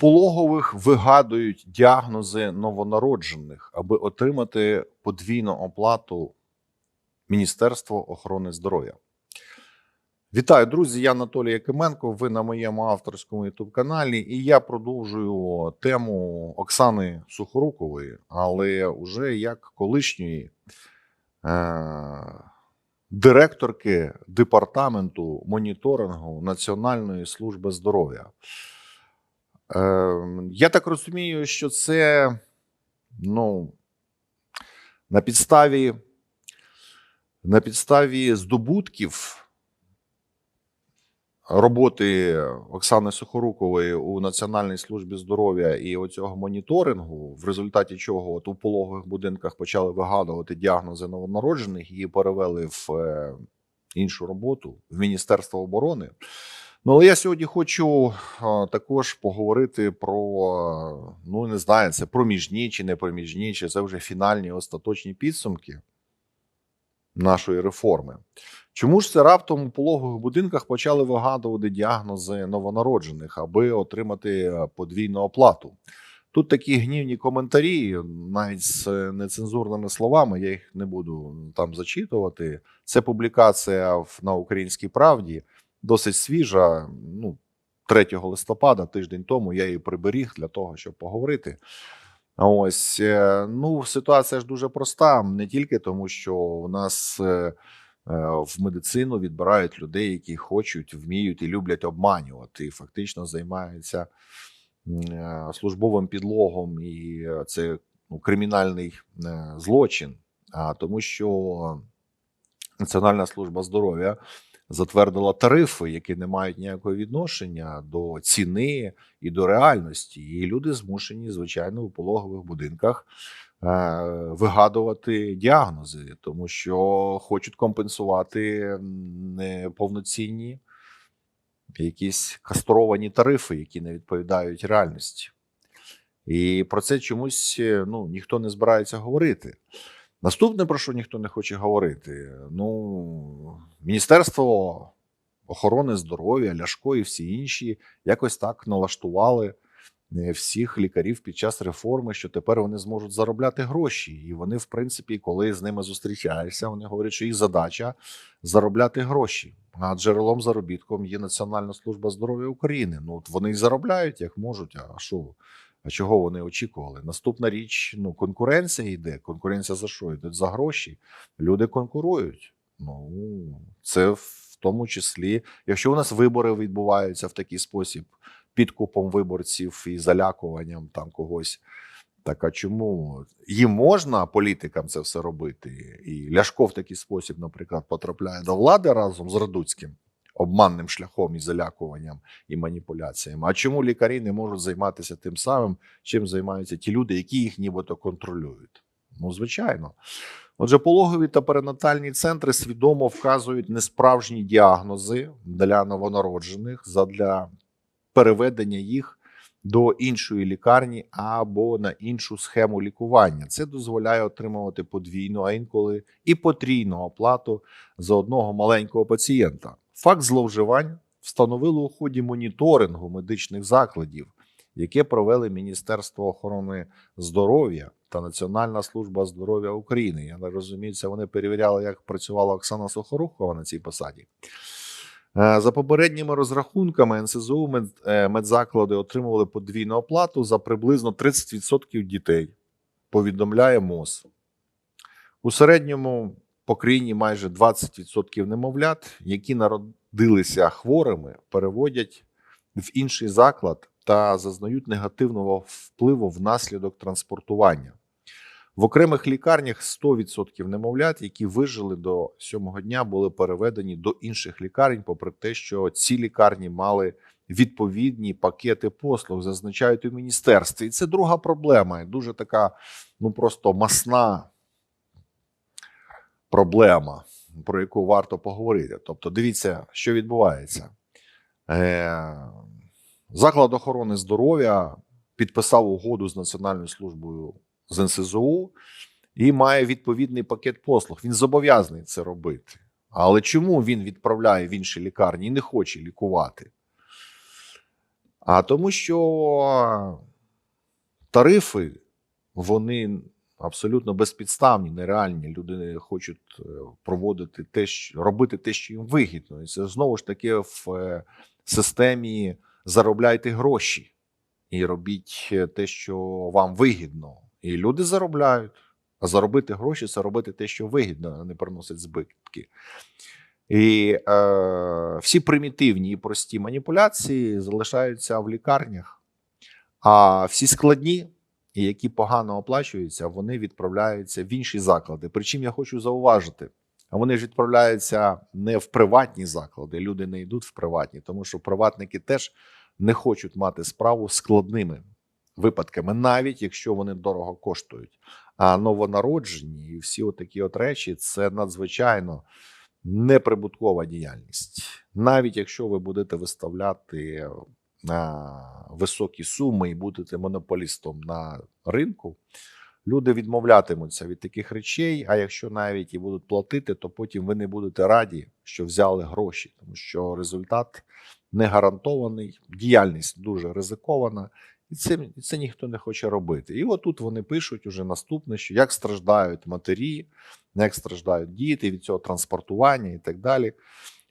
пологових вигадують діагнози новонароджених, аби отримати подвійну оплату Міністерства охорони здоров'я. Вітаю, друзі! Я Анатолій Якименко. Ви на моєму авторському youtube каналі, і я продовжую тему Оксани Сухорукової, але вже як колишньої е- директорки департаменту моніторингу Національної служби здоров'я. Е, я так розумію, що це ну, на підставі, на підставі здобутків роботи Оксани Сухорукової у Національній службі здоров'я і оцього моніторингу, в результаті чого от у пологових будинках почали вигадувати діагнози новонароджених, її перевели в е, іншу роботу в Міністерство оборони. Ну, але я сьогодні хочу також поговорити про, ну не знаю, це проміжні чи не проміжні, чи це вже фінальні остаточні підсумки нашої реформи. Чому ж це раптом у пологових будинках почали вигадувати діагнози новонароджених, аби отримати подвійну оплату? Тут такі гнівні коментарі, навіть з нецензурними словами, я їх не буду там зачитувати. Це публікація на Українській правді досить свіжа. Ну, 3 листопада, тиждень тому, я її приберіг для того, щоб поговорити. Ось е, ну ситуація ж дуже проста, не тільки тому, що у нас е, е, в медицину відбирають людей, які хочуть, вміють і люблять обманювати, і фактично займаються службовим підлогом, і це ну, кримінальний злочин. А тому, що Національна служба здоров'я затвердила тарифи, які не мають ніякого відношення до ціни і до реальності. І люди змушені, звичайно, у пологових будинках е, вигадувати діагнози, тому що хочуть компенсувати неповноцінні якісь кастровані тарифи, які не відповідають реальності. І про це чомусь ну, ніхто не збирається говорити. Наступне, про що ніхто не хоче говорити: ну, Міністерство охорони здоров'я, Ляшко і всі інші якось так налаштували е, всіх лікарів під час реформи, що тепер вони зможуть заробляти гроші. І вони, в принципі, коли з ними зустрічаєшся, вони говорять, що їх задача заробляти гроші. А джерелом заробітком є Національна служба здоров'я України. Ну от вони й заробляють як можуть. А що? А чого вони очікували? Наступна річ: ну конкуренція йде. Конкуренція за що? Йдуть за гроші. Люди конкурують. Ну це в тому числі, якщо у нас вибори відбуваються в такий спосіб, підкупом виборців і залякуванням там когось. Так а чому їм можна політикам це все робити? І Ляшко в такий спосіб, наприклад, потрапляє до влади разом з Радуцьким обманним шляхом і залякуванням і маніпуляціями. А чому лікарі не можуть займатися тим самим, чим займаються ті люди, які їх нібито контролюють? Ну, звичайно. Отже, пологові та перинатальні центри свідомо вказують несправжні діагнози для новонароджених задля переведення їх до іншої лікарні або на іншу схему лікування. Це дозволяє отримувати подвійну, а інколи і потрійну оплату за одного маленького пацієнта. Факт зловживань встановили у ході моніторингу медичних закладів, яке провели Міністерство охорони здоров'я та Національна служба здоров'я України. Я не розумію, це вони перевіряли, як працювала Оксана Сухорухова на цій посаді. Е, за попередніми розрахунками НСЗУ е, медзаклади отримували подвійну оплату за приблизно 30% дітей. Повідомляє МОЗ. У середньому по країні майже 20% немовлят, які народилися хворими, переводять в інший заклад та зазнають негативного впливу внаслідок транспортування. В окремих лікарнях 100% немовлят, які вижили до сьомого дня, були переведені до інших лікарень, попри те, що ці лікарні мали відповідні пакети послуг, зазначають у міністерстві. І це друга проблема. Дуже така, ну просто масна проблема, про яку варто поговорити. Тобто, дивіться, що відбувається. Е, Заклад охорони здоров'я підписав угоду з Національною службою з НСЗУ і має відповідний пакет послуг. Він зобов'язаний це робити. Але чому він відправляє в інші лікарні і не хоче лікувати? А тому, що тарифи, вони абсолютно безпідставні, нереальні. Люди хочуть е, проводити те, що робити те, що їм вигідно. І це знову ж таки в е, системі заробляйте гроші і робіть е, те, що вам вигідно. І люди заробляють. А заробити гроші це робити те, що вигідно, а не приносить збитки. І е, всі примітивні і прості маніпуляції залишаються в лікарнях, а всі складні, і які погано оплачуються, вони відправляються в інші заклади. Причому я хочу зауважити, вони ж відправляються не в приватні заклади. Люди не йдуть в приватні, тому що приватники теж не хочуть мати справу з складними випадками, навіть якщо вони дорого коштують. А новонароджені і всі отакі от речі це надзвичайно неприбуткова діяльність. Навіть якщо ви будете виставляти високі суми і будете монополістом на ринку, люди відмовлятимуться від таких речей. А якщо навіть і будуть платити, то потім ви не будете раді, що взяли гроші, тому що результат не гарантований, діяльність дуже ризикована. І це, і це ніхто не хоче робити. І отут вони пишуть уже наступне, що як страждають матері, як страждають діти від цього транспортування і так далі.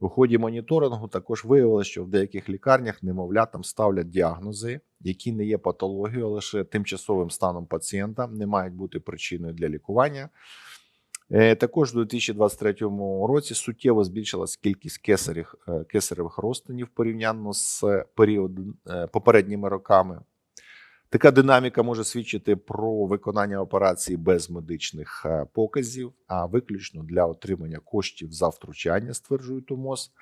У ході моніторингу також виявилося, що в деяких лікарнях немовлятам ставлять діагнози, які не є патологією, а лише тимчасовим станом пацієнта, не мають бути причиною для лікування. Е, Також у 2023 році суттєво збільшилась кількість кесарів, е, кесаревих розтинів порівняно з період, е, попередніми роками. Така динаміка може свідчити про виконання операції без медичних е, показів, а виключно для отримання коштів за втручання, стверджують УМОЗ.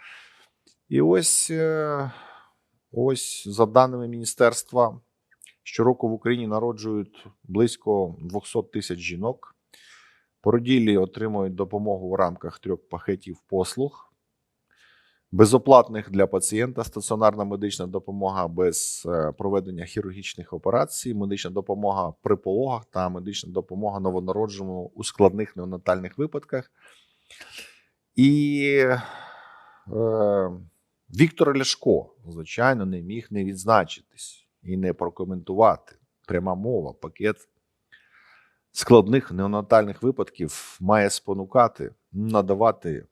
І ось, е, ось за даними міністерства, щороку в Україні народжують близько 200 тисяч жінок. Породілі отримують допомогу в рамках трьох пакетів послуг. Безоплатних для пацієнта стаціонарна медична допомога без е, проведення хірургічних операцій, медична допомога при пологах та медична допомога новонародженому у складних неонатальних випадках. І е, Віктор Ляшко, звичайно, не міг не відзначитись і не прокоментувати. Пряма мова, пакет складних неонатальних випадків має спонукати надавати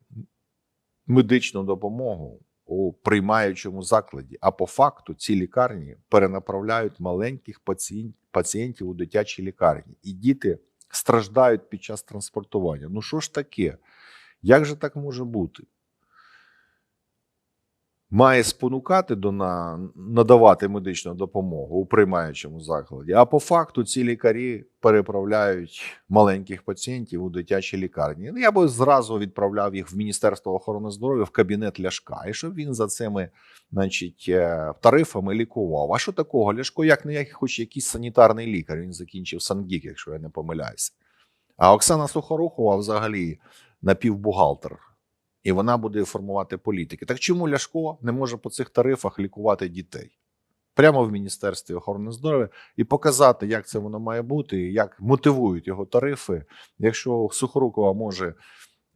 медичну допомогу у приймаючому закладі. А по факту ці лікарні перенаправляють маленьких пацієнтів у дитячі лікарні, і діти страждають під час транспортування. Ну що ж таке? Як же так може бути? Має спонукати до на, надавати медичну допомогу у приймаючому закладі. А по факту ці лікарі переправляють маленьких пацієнтів у дитячі лікарні. Ну, Я би зразу відправляв їх в Міністерство охорони здоров'я в кабінет Ляшка, і щоб він за цими значить, е, тарифами лікував. А що такого? Ляшко, як не як хоч якийсь санітарний лікар. Він закінчив Сангік, якщо я не помиляюся. А Оксана Сухорухова взагалі напівбухгалтер. І вона буде формувати політики. Так чому Ляшко не може по цих тарифах лікувати дітей? Прямо в Міністерстві охорони здоров'я і показати, як це воно має бути, як мотивують його тарифи. Якщо Сухорукова може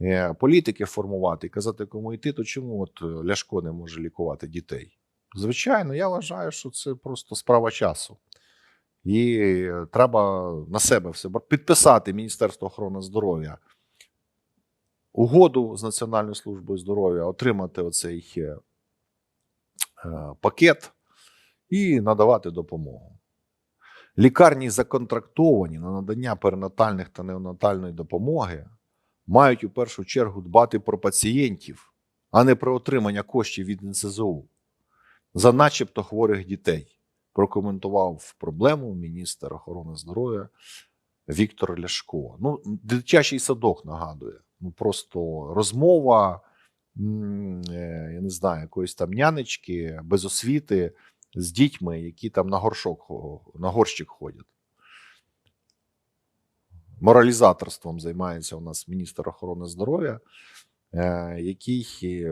е, політики формувати і казати, кому йти, то чому от Ляшко не може лікувати дітей? Звичайно, я вважаю, що це просто справа часу. І е, треба на себе все підписати Міністерство охорони здоров'я угоду з Національною службою здоров'я, отримати оцей е, пакет і надавати допомогу. Лікарні законтрактовані на надання перинатальних та неонатальної допомоги мають у першу чергу дбати про пацієнтів, а не про отримання коштів від НСЗУ за начебто хворих дітей. Прокоментував проблему міністр охорони здоров'я Віктор Ляшко. Ну, дитячий садок нагадує. Ну просто розмова, е, я не знаю, якоїсь там нянечки без освіти з дітьми, які там на горшок на горщик ходять. Моралізаторством займається у нас міністр охорони здоров'я, е, який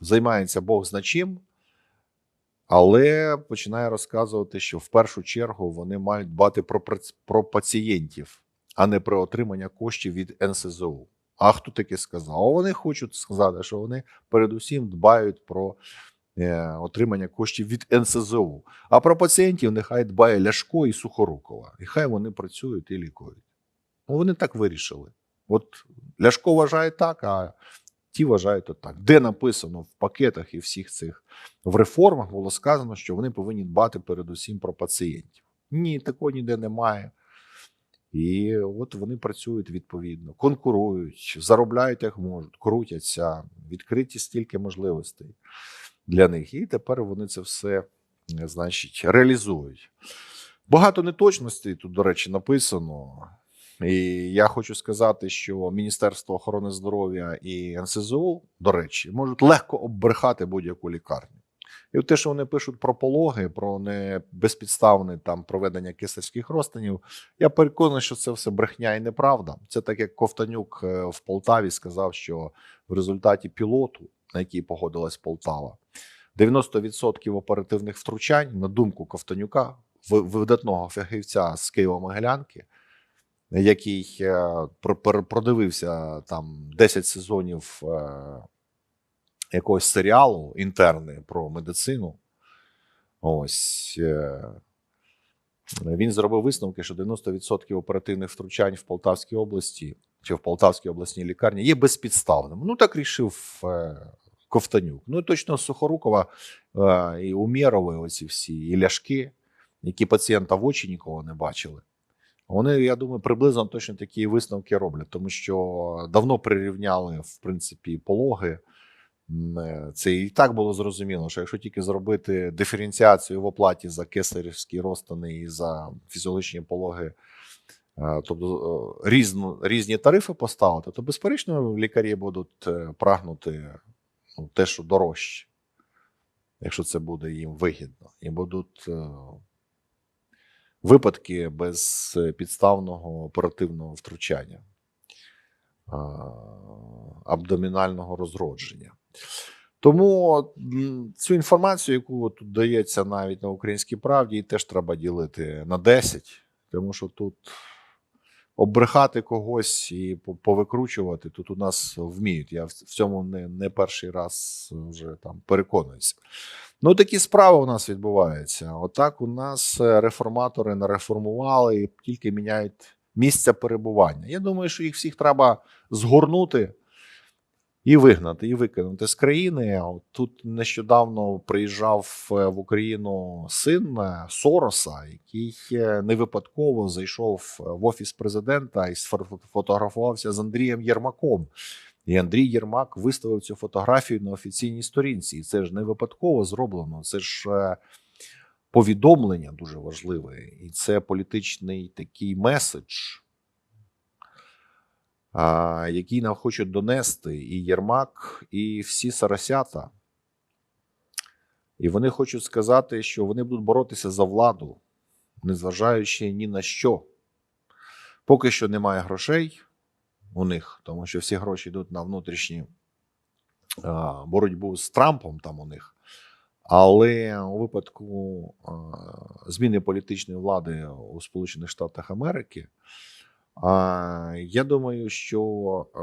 займається Бог зна чим, але починає розказувати, що в першу чергу вони мають дбати про, про пацієнтів, а не про отримання коштів від НСЗУ. А хто таке сказав? Вони хочуть сказати, що вони передусім дбають про е, отримання коштів від НСЗУ. А про пацієнтів нехай дбає Ляшко і Сухорукова. І хай вони працюють і лікують. Ну, вони так вирішили. От Ляшко вважає так, а ті вважають отак. Де написано в пакетах і всіх цих в реформах було сказано, що вони повинні дбати передусім про пацієнтів. Ні, такого ніде немає. І от вони працюють відповідно, конкурують, заробляють як можуть, крутяться, відкриті стільки можливостей для них. І тепер вони це все, е, значить, реалізують. Багато неточностей тут, до речі, написано. І я хочу сказати, що Міністерство охорони здоров'я і НСЗУ, до речі, можуть легко оббрехати будь-яку лікарню. І от те, що вони пишуть про пологи, про не безпідставне там проведення кисарських розтинів, я переконаний, що це все брехня і неправда. Це так як Ковтанюк е, в Полтаві сказав, що в результаті пілоту, на який погодилась Полтава, 90% оперативних втручань, на думку Ковтанюка, ви- видатного фахівця з Києво-Могилянки, який е, продивився там 10 сезонів е, якогось серіалу інтерни про медицину. Ось е, він зробив висновки, що 90% оперативних втручань в Полтавській області чи в Полтавській обласній лікарні є безпідставним. Ну так рішив е, Ковтанюк. Ну і точно Сухорукова е, і Умєрови, оці всі, і ляшки, які пацієнта в очі нікого не бачили. Вони, я думаю, приблизно точно такі висновки роблять, тому що давно прирівняли, в принципі, пологи. Е, Це і так було зрозуміло, що якщо тільки зробити диференціацію в оплаті за кесарівські розтини і за фізіологічні пологи, е, тобто е, різну, різні тарифи поставити, то безперечно лікарі будуть прагнути ну, те, що дорожче, якщо це буде їм вигідно, і будуть випадки без е, оперативного втручання, абдомінального розродження. Тому цю інформацію, яку тут дається навіть на українській правді, її теж треба ділити на 10, тому що тут обрехати когось і повикручувати тут у нас вміють. Я в цьому не, не перший раз вже там переконуюся. Ну, такі справи у нас відбуваються. Отак у нас е, реформатори нареформували і тільки міняють місце перебування. Я думаю, що їх всіх треба згорнути і вигнати, і викинути з країни. Тут нещодавно приїжджав е, в Україну син е, Сороса, який е, не випадково зайшов в офіс президента і сфотографувався з Андрієм Єрмаком. І Андрій Єрмак виставив цю фотографію на офіційній сторінці. І це ж не випадково зроблено. Це ж повідомлення дуже важливе, і це політичний такий меседж, який нам хочуть донести і Єрмак, і всі сарасята. І вони хочуть сказати, що вони будуть боротися за владу, незважаючи ні на що. Поки що немає грошей у них, тому що всі гроші йдуть на внутрішні а, боротьбу з Трампом там у них. Але у випадку зміни політичної влади у Сполучених Штатах Америки, я думаю, що а,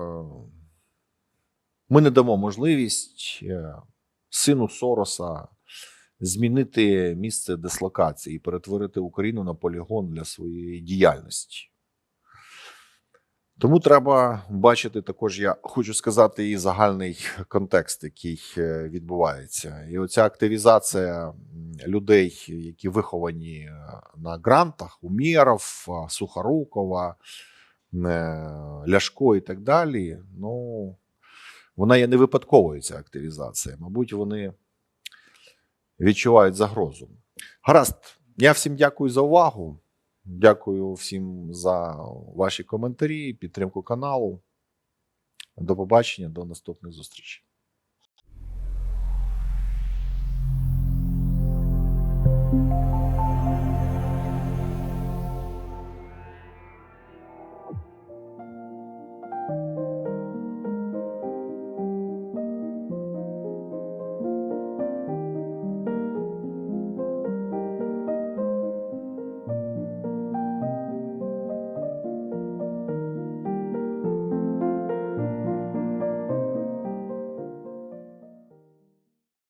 ми не дамо можливість е, сину Сороса змінити місце дислокації і перетворити Україну на полігон для своєї діяльності. Тому треба бачити також, я хочу сказати, і загальний контекст, який е, відбувається. І оця активізація людей, які виховані е, на грантах, Умєров, е, Сухорукова, Ляшко і так далі. Ну, вона є не випадковою, ця активізація. Мабуть, вони відчувають загрозу. Гаразд, я всім дякую за увагу. Дякую всім за ваші коментарі, підтримку каналу. До побачення, до наступних зустрічей.